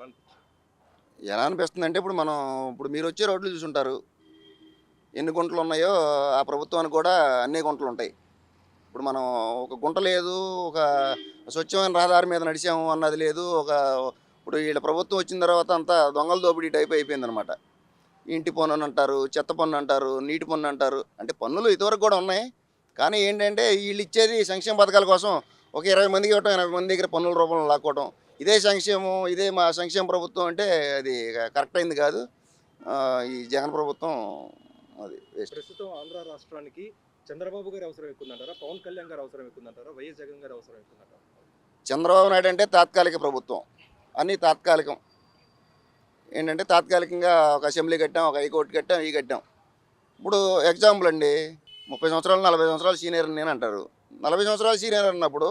ఎలా ఎలా అనిపిస్తుంది అంటే ఇప్పుడు మనం ఇప్పుడు మీరు వచ్చే రోడ్లు చూసుంటారు. ఎన్ని గుంటలు ఉన్నాయో ఆ ప్రభుత్వానికి కూడా అన్ని గుంటలు ఉంటాయి. ఇప్పుడు మనం ఒక గుంట లేదు ఒక స్వచ్ఛమైన రహదారి మీద నడిచాము అన్నది లేదు ఒక ఇప్పుడు వీళ్ళ ప్రభుత్వం వచ్చిన తర్వాత అంతా దొంగల దోపిడీ టైప్ అయిపోయింది అనమాట ఇంటి పన్ను అని అంటారు చెత్త పన్ను అంటారు నీటి పన్ను అంటారు. అంటే పన్నులు ఇదివరకు కూడా ఉన్నాయి. కానీ ఏంటంటే వీళ్ళు ఇచ్చేది సంక్షేమ పథకాల కోసం ఒక ఇరవై మందికి ఇవ్వటం ఎనభై మంది దగ్గర పన్నుల రూపంలో లాక్కోవడం ఇదే సంక్షేమం ఇదే మా సంక్షేమ ప్రభుత్వం అంటే అది కరెక్ట్ అయింది కాదు. ఈ జగన్ ప్రభుత్వం అది ప్రస్తుతం ఆంధ్ర రాష్ట్రానికి చంద్రబాబు గారి అవసరం ఎక్కువ ఉందంటారా పవన్ కళ్యాణ్ గారి అవసరం ఎక్కువ ఉందంటారా వైఎస్ జగన్ గారి అవసరం ఎక్కువ ఉందంటారా చంద్రబాబు నాయుడు అంటే తాత్కాలిక ప్రభుత్వం. అన్నీ తాత్కాలికం. ఏంటంటే తాత్కాలికంగా ఒక అసెంబ్లీ కట్టాం ఒక హైకోర్టు కట్టాం ఇవి కట్టాం. ఇప్పుడు ఎగ్జాంపుల్ అండి ముప్పై సంవత్సరాలు నలభై సంవత్సరాలు సీనియర్ నేను అంటారు నలభై సంవత్సరాలు సీనియర్ అన్నప్పుడు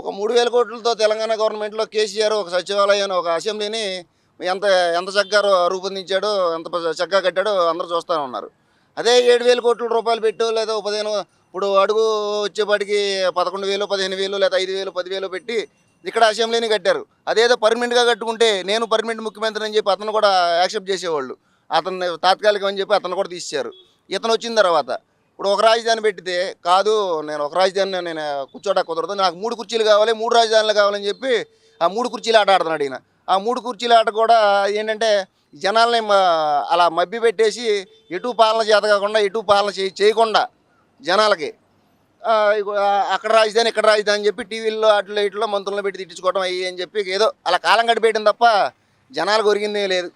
ఒక మూడు వేల కోట్లతో తెలంగాణ గవర్నమెంట్లో కేసీఆర్ ఒక సచివాలయాన్ని ఒక అసెంబ్లీని ఎంత ఎంత చక్కగా రూపొందించాడో ఎంత చక్కగా కట్టాడో అందరూ చూస్తూనే ఉన్నారు. అదే ఏడు వేల కోట్ల రూపాయలు పెట్టు లేదా పదిహేను ఇప్పుడు అడుగు వచ్చేపాటికి పదకొండు వేలు పదిహేను వేలు లేదా ఐదు వేలు పదివేలు పెట్టి ఇక్కడ అసెంబ్లీని కట్టారు. అదేదో పర్మనెంట్గా కట్టుకుంటే నేను పర్మనెంట్ ముఖ్యమంత్రి అని చెప్పి అతను కూడా యాక్సెప్ట్ చేసేవాళ్ళు. అతన్ని తాత్కాలికం అని చెప్పి అతను కూడా తీశారు ఇతను వచ్చిన తర్వాత ఇప్పుడు ఒక రాజధాని పెట్టితే కాదు నేను ఒక రాజధాని నేను కూర్చోట కుదరదు. నాకు మూడు కుర్చీలు కావాలి మూడు రాజధానులు కావాలని చెప్పి ఆ మూడు కుర్చీలు ఆట ఆడుతున్నాడు ఈయన. ఆ మూడు కుర్చీల ఆట కూడా ఏంటంటే జనాల్ని అలా మబ్బి పెట్టేసి ఎటు పాలన చేత కాకుండా ఎటు పాలన చేయ చేయకుండా జనాలకి. అక్కడ రాజధాని ఇక్కడ రాజధాని అని చెప్పి టీవీల్లో అట్లా ఇట్లో మంత్రులను పెట్టి తిట్టించుకోవడం అయ్యి అని చెప్పి ఏదో అలా కాలం గడిపేయడం తప్ప జనాలకు కొరిగిందే లేదు.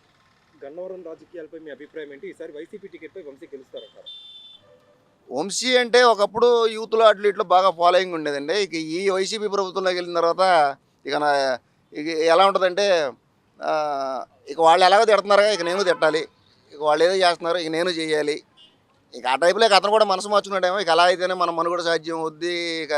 గన్నవరం రాజకీయాలపై మీ అభిప్రాయం ఏంటి? ఈసారి వైసీపీ టికెట్పై వంశీ గెలుస్తారంటారు? వంశీ అంటే ఒకప్పుడు యూత్లో అట్లు ఇట్లో బాగా ఫాలోయింగ్ ఉండేదండి. ఇక ఈ వైసీపీ ప్రభుత్వంలోకి వెళ్ళిన తర్వాత ఇక నా ఇక ఎలా ఉంటుందంటే ఇక వాళ్ళు ఎలాగో తిడుతున్నారు ఇక నేను తిట్టాలి. ఇక వాళ్ళు ఏదో చేస్తున్నారు ఇక నేను చేయాలి. ఇక ఆ టైపులో అతను కూడా మనసు మార్చుకున్నాడేమో ఇక అలా అయితేనే మన కూడా సాధ్యం వద్ది ఇక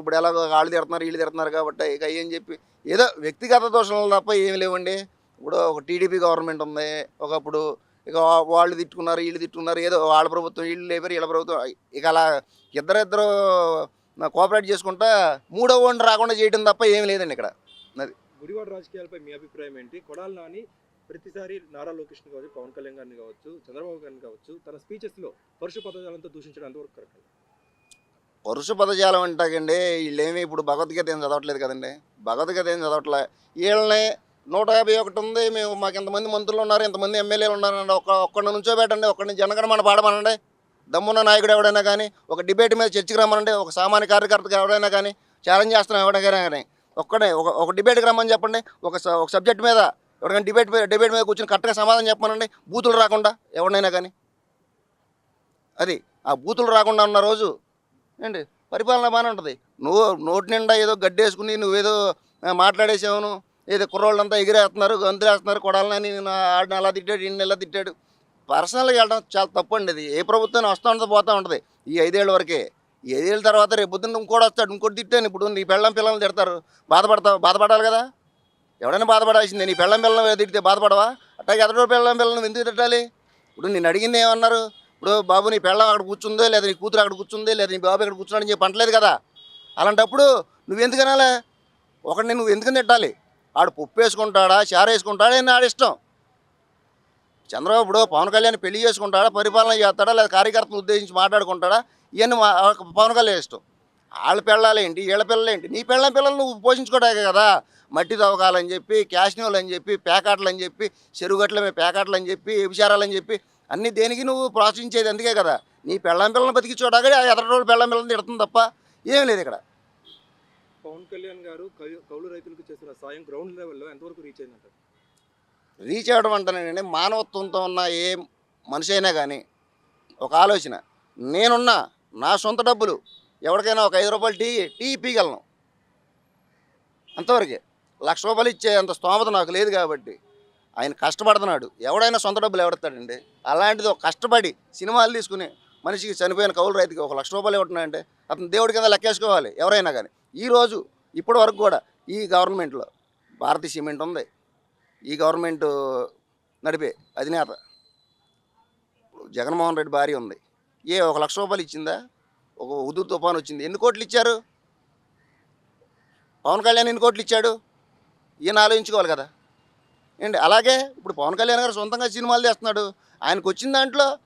ఇప్పుడు ఎలాగో వాళ్ళు తిడుతున్నారు వీళ్ళు తిడుతున్నారు కాబట్టి ఇక ఏం చెప్పి ఏదో వ్యక్తిగత దోషాలు తప్ప ఏమి లేవండి. ఇప్పుడు ఒక టీడీపీ గవర్నమెంట్ ఉంది. ఒకప్పుడు ఇక వాళ్ళు తిట్టుకున్నారు వీళ్ళు తిట్టుకున్నారు ఏదో వాళ్ళ ప్రభుత్వం వీళ్ళు లేపారు వీళ్ళ ప్రభుత్వం. ఇక అలా ఇద్దరిద్దరు కోఆపరేట్ చేసుకుంటా మూడో ఓన్ రాకుండా చేయడం తప్ప ఏమి లేదండి ఇక్కడ. గుడివాడ రాజకీయాలపై మీ అభిప్రాయం ఏంటి? కొడాలి నాని ప్రతిసారి నారా లోకేష్ కావచ్చు పవన్ కళ్యాణ్ గారిని కావచ్చు చంద్రబాబు గారిని కావచ్చు తన స్పీచెస్లో పరుష పదజాలంతో దూషించడం అంతవరకు కరెక్ట్ పరుష పదజాలం అంటాకండి వీళ్ళేమి ఇప్పుడు భగవద్గీత ఏం చదవట్లేదు కదండి. భగవద్గీత ఏం చదవట్లే. వీళ్ళని నూట యాభై ఒకటి ఉంది. మేము మాకు ఇంతమంది మంత్రులు ఉన్నారు ఇంతమంది ఎమ్మెల్యేలు ఉన్నారండి ఒక్క ఒక్కడిని నుంచోబెట్టండి ఒక్కడిని జనగణమన పాడమనండి దమ్మున్న నాయకుడు ఎవడైనా కానీ ఒక డిబేట్ మీద చర్చకు రమ్మనండి ఒక సామాన్య కార్యకర్తకు ఎవడైనా కానీ ఛాలెంజ్ చేస్తున్నాం ఎవడైనా కానీ ఒక్కడే ఒక ఒక డిబేట్కి రమ్మని చెప్పండి. ఒక ఒక సబ్జెక్ట్ మీద ఎవరికైనా డిబేట్ డిబేట్ మీద కూర్చొని కరెక్ట్గా సమాధానం చెప్పమనండి. బూతులు రాకుండా ఎవరినైనా కానీ. అది ఆ బూతులు రాకుండా ఉన్న రోజు ఏంటి? పరిపాలన బాగానే ఉంటుంది. నువ్వు నోటి నిండా ఏదో గడ్డేసుకుని నువ్వేదో మాట్లాడేసావును ఏదో కుర్రోళ్ళంతా ఎగిరేస్తున్నారు గంతులేస్తున్నారు కొడాలని నేను ఆడిని అలా తిట్టాడు ఈ ఇలా తిట్టాడు. పర్సనల్గా వెళ్ళడం చాలా తప్పు అండి ఇది ఏ ప్రభుత్వం వస్తూ ఉంటుంది పోతూ ఉంటుంది. ఈ ఐదేళ్ళ వరకే. ఈ ఐదేళ్ళ తర్వాత రేపు పొద్దున్న ఇంకోటి వస్తాడు ఇంకోటి తిట్టాను ఇప్పుడు నీ పెళ్ళం పిల్లల్ని తిడతారు. బాధపడతావు బాధపడాలి కదా? ఎవడైనా బాధపడాల్సిందే. నీ పెళ్ళం పిల్లలు తిడితే బాధపడవా? అట్టాగే ఎదరో పెళ్ళం పిల్లలు ఎందుకు తిట్టాలి? ఇప్పుడు నేను అడిగింది ఏమన్నారు? ఇప్పుడు బాబు నీ పెళ్ళం అక్కడ కూర్చుందో లేదా నీ కూతురు అక్కడ కూర్చుంది లేదా నీ బాబు ఇక్కడ కూర్చున్నాడని చెప్పి అంటలేదు కదా? అలాంటప్పుడు నువ్వు ఎందుకు అనాలే నువ్వు ఎందుకని తిట్టాలి? ఆడు పప్పు వేసుకుంటాడా చారు వేసుకుంటాడా అని ఆడి ఇష్టం? చంద్రబాబు ఇప్పుడు పవన్ కళ్యాణ్ పెళ్ళి చేసుకుంటాడా పరిపాలన చేస్తాడా లేదా కార్యకర్తలు ఉద్దేశించి మాట్లాడుకుంటాడా ఇవన్నీ మా- పవన్ కళ్యాణ్ ఇష్టం. వాళ్ళ పిల్లలేంటి వీళ్ళ పిల్లలేంటి నీ పిల్లల పిల్లలు నువ్వు పోషించుకోవడానికి కదా? మట్టి తవ్వకాలని చెప్పి క్యాష్నోలు అని చెప్పి పేకాటలు అని చెప్పి చెరుగట్ల మీద పేకాటలు అని చెప్పి విచారాలని చెప్పి అన్ని దేనికి నువ్వు ప్రోత్సహించేది అందుకే కదా? నీ పెళ్ళం పిల్లల్ని బతికించుకోవడానికి ఎదటి రోజు పెళ్ళం పిల్లల్ని తిడుతుంది తప్ప ఏం లేదు ఇక్కడ. పవన్ కళ్యాణ్ గారు కౌలు రైతులకు చేసిన సాయం గ్రౌండ్ లెవెల్లో ఎంతవరకు రీచ్ అయిందంటారు? రీచ్ అవ్వడం అంటేనండి మానవత్వంతో ఉన్న ఏ మనిషి అయినా కానీ ఒక ఆలోచన. నేనున్నా నా సొంత డబ్బులు ఎవరికైనా ఒక ఐదు రూపాయలు టీ టీ పీగలను అంతవరకే. లక్ష రూపాయలు ఇచ్చే అంత స్తోమత నాకు లేదు కాబట్టి ఆయన కష్టపడుతున్నాడు. ఎవడైనా సొంత డబ్బులు ఎవడతాడండి అలాంటిది ఒక కష్టపడి సినిమాలు తీసుకుని మనిషికి చనిపోయిన కౌలు రైతుకి ఒక లక్ష రూపాయలు ఇవ్వట్న్నాయంటే అతను దేవుడి కింద లెక్కేసుకోవాలి ఎవరైనా కానీ. ఈరోజు ఇప్పటి వరకు కూడా ఈ గవర్నమెంట్లో భారతీయ సిమెంట్ ఉంది. ఈ గవర్నమెంట్ నడిపే అధినేత జగన్మోహన్ రెడ్డి భార్య ఉంది. ఏ ఒక లక్ష రూపాయలు ఇచ్చిందా? ఒక ఉదు తుఫాన్ వచ్చింది. ఎన్ని కోట్లు ఇచ్చారు? పవన్ కళ్యాణ్ ఎన్ని కోట్లు ఇచ్చాడు? ఈయన ఆలోచించుకోవాలి కదా. ఏంటి? అలాగే ఇప్పుడు పవన్ కళ్యాణ్ గారు సొంతంగా సినిమాలు చేస్తున్నాడు ఆయనకు వచ్చిన దాంట్లో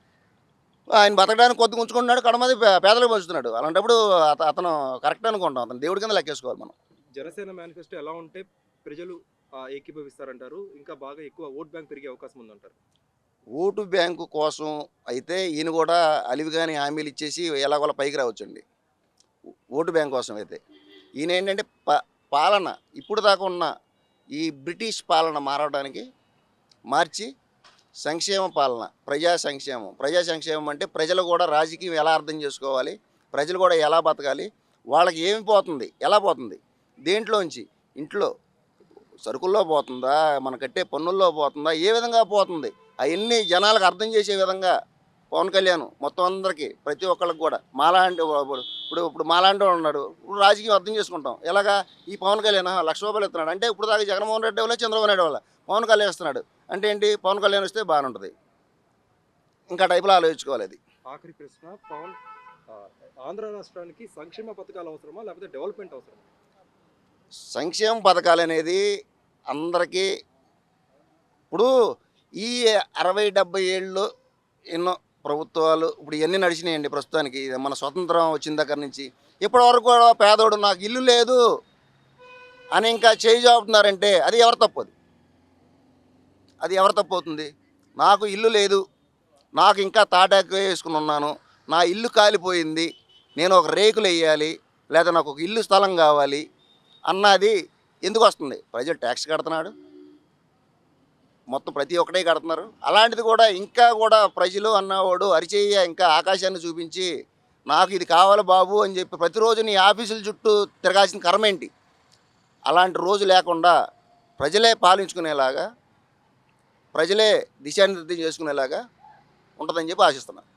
ఆయన బతకడానికి కొద్దిగా ఉంచుకుంటున్నాడు కడమది పేదలకు పంచుతున్నాడు. అలాంటప్పుడు అత- అతను కరెక్ట్ అనుకుంటాం అతను దేవుడి కింద లెక్కేసుకోవాలి మనం. జనసేన మేనిఫెస్టో ఎలా ఉంటే ప్రజలు ఏకీభవిస్తారంటారు. ఇంకా బాగా ఎక్కువ ఓట్ బ్యాంక్ పెరిగే అవకాశం ఉందంటారు. ఓటు బ్యాంకు కోసం అయితే ఈయన కూడా అలివిగాని హామీలు ఇచ్చేసి ఎలాగోలా పైకి రావచ్చండి. ఓటు బ్యాంక్ కోసం అయితే. ఈయన ఏంటంటే ప పాలన ఇప్పుడు దాకా ఉన్న ఈ బ్రిటిష్ పాలన మారడానికి మార్చి సంక్షేమ పాలన ప్రజా సంక్షేమం. ప్రజా సంక్షేమం అంటే ప్రజలు కూడా రాజకీయం ఎలా అర్థం చేసుకోవాలి ప్రజలు కూడా ఎలా బతకాలి వాళ్ళకి ఏమి పోతుంది ఎలా పోతుంది? దేంట్లోంచి? ఇంట్లో. సరుకుల్లో పోతుందా? మన కట్టే పన్నుల్లో పోతుందా? ఏ విధంగా పోతుంది? అవన్నీ జనాలకు అర్థం చేసే విధంగా పవన్ కళ్యాణ్ మొత్తం అందరికీ ప్రతి ఒక్కళ్ళకి కూడా. మాలాంటి ఇప్పుడు ఇప్పుడు మాలాంటి ఉన్నాడు. ఇప్పుడు రాజకీయం అర్థం చేసుకుంటాం. ఎలాగా? ఈ పవన్ కళ్యాణ్ లక్ష రూపాయలు ఇస్తున్నాడు. అంటే ఇప్పుడు దాకా జగన్మోహన్ రెడ్డి వల్ల చంద్రబాబు నాయుడు వల్ల. పవన్ కళ్యాణ్ ఇస్తున్నాడు. అంటే ఏంటి? పవన్ కళ్యాణ్ వస్తే బాగానే ఉంటుంది ఇంకా టైపులో ఆలోచించుకోవాలి అది. ఆఖరి ప్రశ్న పవన్ ఆంధ్ర రాష్ట్రానికి సంక్షేమ పథకాలు అవసరమా? లేకపోతే డెవలప్మెంట్ అవసరమా? సంక్షేమ పథకాలు అనేది అందరికీ ఇప్పుడు ఈ అరవై డెబ్బై ఏళ్ళు ఎన్నో ప్రభుత్వాలు ఇప్పుడు ఇవన్నీ నడిచినాయండి ప్రస్తుతానికి. మన స్వతంత్రం వచ్చిన దగ్గర నుంచి. ఇప్పటి వరకు కూడా పేదోడు నాకు ఇల్లు లేదు అని ఇంకా చేయి చాపుతున్నారంటే అది ఎవరు తప్పు అది? అది ఎవరి తప్పు అవుతుంది? నాకు ఇల్లు లేదు. నాకు ఇంకా తాటాకు వేసుకుని ఉన్నాను. నా ఇల్లు కాలిపోయింది. నేను ఒక రేకులు వేయాలి. లేదా నాకు ఒక ఇల్లు స్థలం కావాలి అన్నది ఎందుకు వస్తుంది? ప్రజలు ట్యాక్స్ కడుతున్నాడు. మొత్తం ప్రతి ఒక్కటే కడుతున్నారు. అలాంటిది కూడా ఇంకా కూడా ప్రజలు అన్నవాడు అరిచేయ ఇంకా ఆకాశాన్ని చూపించి నాకు ఇది కావాలి బాబు అని చెప్పి ప్రతిరోజు నీ ఆఫీసుల చుట్టూ తిరగాల్సిన కర్మ ఏంటి? అలాంటి రోజు లేకుండా ప్రజలే పాలించుకునేలాగా ప్రజలే దిశానిర్దేశం చేసుకునేలాగా ఉంటుందని చెప్పి ఆశిస్తున్నాను.